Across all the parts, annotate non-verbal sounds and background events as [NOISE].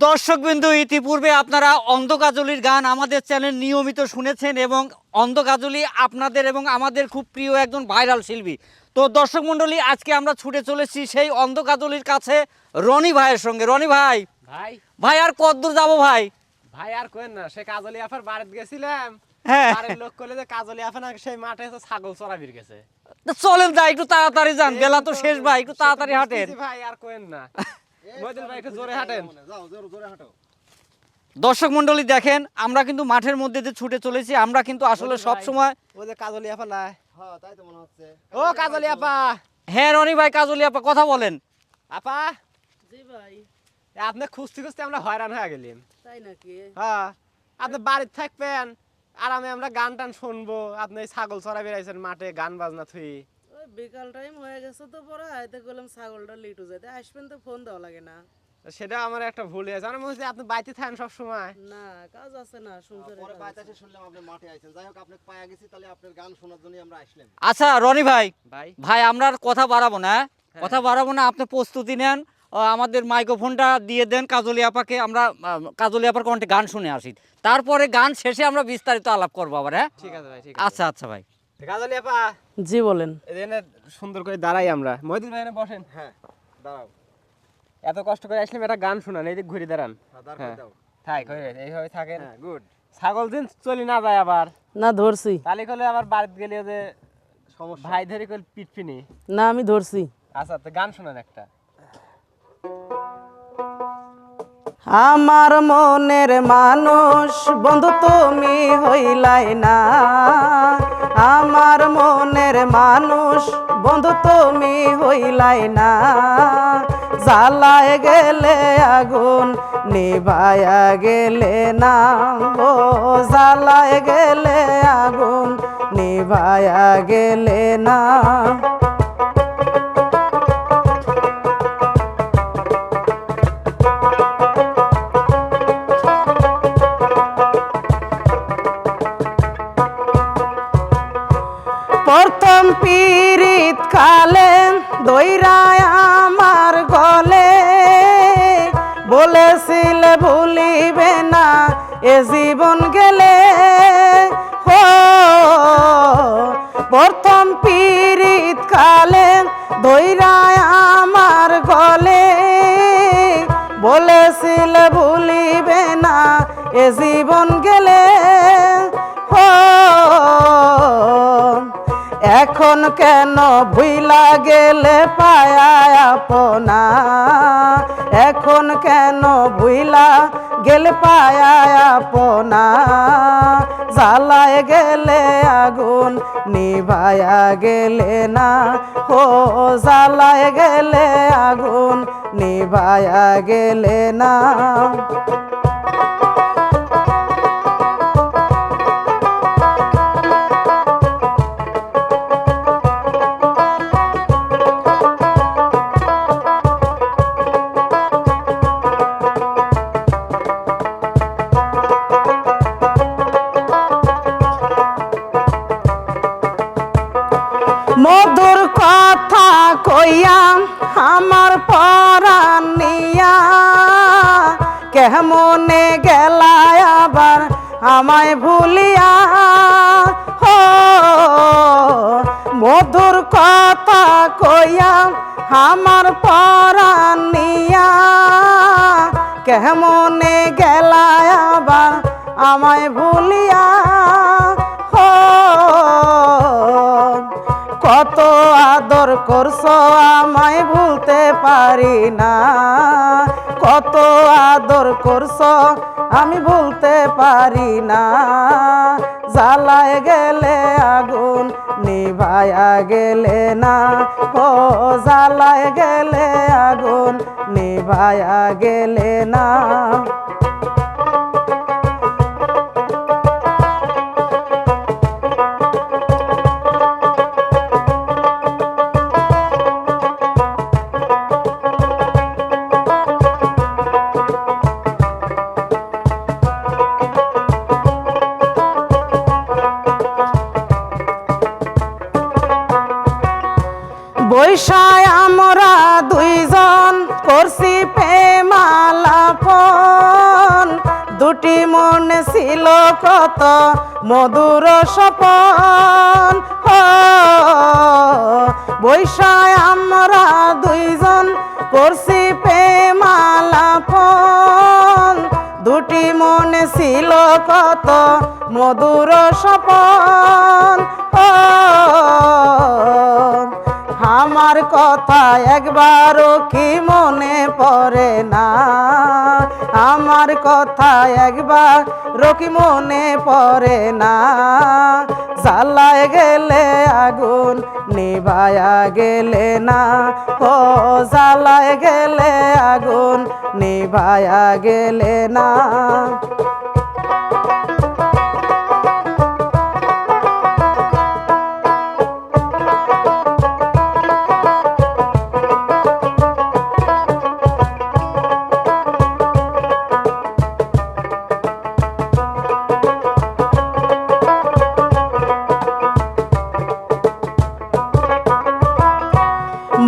দর্শকবিন্দু ইতিপূর্বে আপনারা অন্ধকাজলির গান আমাদের চ্যানেল নিয়মিত শুনেছেন এবং অন্ধকাজলি আপনাদের এবং আমাদের খুব প্রিয় একজন ভাইরাল শিল্পী। তো দর্শক মণ্ডলী আজকে আমরা ছুটে চলেছি সেই অন্ধকাজলির কাছে রনি ভাইয়ের সঙ্গে। রনি ভাই। ভাই। ভাই আর কতদূর যাব ভাই? ভাই আর কোয়েন না সে কাজলি আফার বাড়িতে গেছিলাম। হ্যাঁ। বাড়ির লোক করলে যে কাজলি আফা না সেই মাঠে ছাগল চড়াবির গেছে। তো চলেন যাই একটু তাড়াতাড়ি যান বেলা তো শেষ ভাই একটু তাড়াতাড়ি হাঁটেন। ভাই আর কোয়েন না। [LAUGHS] মইদুল ভাই একটু জোরে হাঁটেন। দর্শক মণ্ডলী দেখেন আমরা কিন্তু মাঠের মধ্যে দিয়ে ছুটে চলেছি। আমরা কিন্তু আসলে সব সময় ও যে কাজলি আফা নাই। হ্যাঁ তাই তো মনে হচ্ছে। ও কাজলি আপা। হ্যাঁ রনি ভাই কাজলি আপা কথা বলেন। আপা? জি ভাই। আপনি খুঁজতে খুঁজতে আমরা হয়রান হয়ে গেলেন। তাই নাকি? হ্যাঁ আপনি বাড়িতে থাকবেন আরামে আমরা গান টান শুনব। আপনি ছাগল চড়া বেড়াইছেন মাঠে গান বাজনা থুই। বিকাল টাইম হয়ে গেছে তো পরে আইতে গেলাম ছাগলটা লিটু যেতে আসবেন তো ফোন দেওয়া লাগে না। সেটা আমার একটা ভুল হয়েছে আমার মনে হচ্ছে আপনি বাড়িতে থাকেন সব সময় না কাজ আছে না সংসারে পরে বাইতে আছে। এসে শুনলাম আপনি মাঠে আইছেন। যাই হোক আপনি পায়া গেছি তাহলে আপনার গান শোনার জন্যই আমরা আসলাম। আচ্ছা রনি ভাই। ভাই। ভাই আমরা আর কথা বাড়াবো না হ্যাঁ? কথা বাড়াবো না আপনি প্রস্তুতি নেন। আমাদের মাইক্রোফোনটা দিয়ে দেন কাজলি আপাকে। আমরা কাজলি আপার কণ্ঠে গান শুনে আসি। তারপরে গান শেষে আমরা বিস্তারিত আলাপ করব আবার হ্যাঁ? ঠিক আছে ভাই ঠিক আচ্ছা আচ্ছা ভাই। আপা। জি বলেন। এখানে সুন্দর করে দাঁড়াই আমরা। মহিদুল ভাই বসেন। হ্যাঁ দাঁড়াও। এত কষ্ট করে আসলাম একটা গান শোনান এই দিক ঘুরে দাঁড়ান। হ্যাঁ হ্যাঁ। থাক এইভাবে থাকেন। হ্যাঁ গুড ছাগল দিন চলি না যায় আবার। না ধরছি। তালি করলে আবার বাড়িতে গেলে যে সমস্যা। ভাই ধরে কল পিট পিনি না আমি ধরছি। আচ্ছা তো গান শোনান একটা। আমার মনের মানুষ বন্ধু তুমি হইলাই না। আমার মনের মানুষ, বন্ধু তুমি হইলাই না। জ্বালায় গেলে আগুন নিভায়া গেলে না। ও, জ্বালায় গেলে আগুন নিভায়া গেলে না। প্রথম পীড়িত কালে দৈরায় আমার গলে। বলেছিল, ভুলিবে না, এ জীবন গেলে। হো, প্রথম পীড়িত কালে দৈরায় এখন কেন ভুইলা গেলে পায়া আপনা? এখন কেন ভুইলা গেলে পায়া আপনা? জ্বালায় গেলে আগুন, নিভায়া গেলে না? ও, জ্বালায় গেলে আগুন, নিভায়া গেলে না? কইয়া, আমার পরাণ নিয়া। কেমনে গেলায় আবার আমায় ভুলিয়া? হো, মধুর কথা কইয়া, আমার পরাণ নিয়া। কেমনে গেলায় আবার আমায় ভুলিয়া? আদর করছ, আমায় ভুলতে পারি না। কত আদর করছ, আমি ভুলতে পারি না। জ্বালায় গেলে আগুন, নিভায়া গেলে না। ও, জ্বালায় গেলে আগুন, নিভায়া গেলে না। বৈশায় আমরা দুইজন, করছি প্রেমালাপন। দুটি মনে ছিল কত মধুর সপন বৈশায় আমরা দুইজন, করছি প্রেমালাপন। দুটি মনে ছিল কত মধুর সপন আমার কথা একবারও কি মনে পড়ে না? আমার কথা একবার রকি মনে পড়ে না? জ্বালায় গেলে আগুন নিভায়া গেলে না। ও, জ্বালায় গেলে আগুন নিভায়া গেলে না।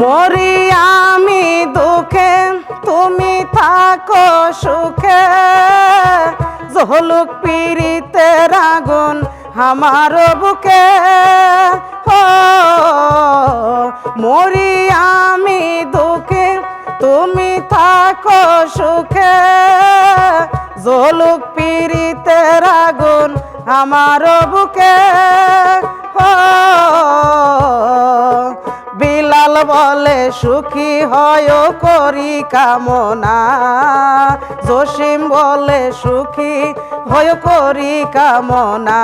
মরি আমি দুঃখে, তুমি থাকো সুখে। জহলুক পিড়িতের আগুন আমার বুকে। ও, মরি আমি দুঃখে, তুমি থাকো সুখে। জলুক পিড়িতের আগুন আমার বুকে। ও বলে, সুখী হয় করি কামনা। জসিম বলে, সুখী হয় করি কামনা।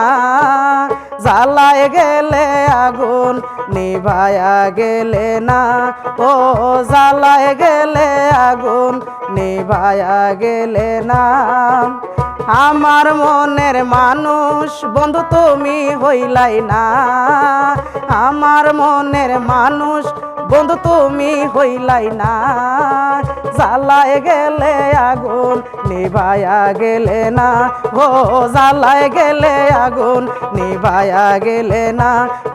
জ্বালায় গেলে আগুন, নিভায়া গেলে না। ও জ্বালায় গেলে আগুন, নিভায়া গেলে না। আমার মনের মানুষ, বন্ধু তুমি হইলাই না। আমার মনের মানুষ বন্ধু তুমি হইলাই না। জ্বালায় গেলে আগুন, নিভায়া গেলে না। ও জ্বালায় গেলে আগুন, নিভায়া গেলে না।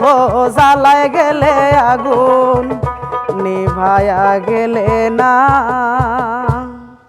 ও জ্বালায় গেলে আগুন, নিভায়া গেলে না।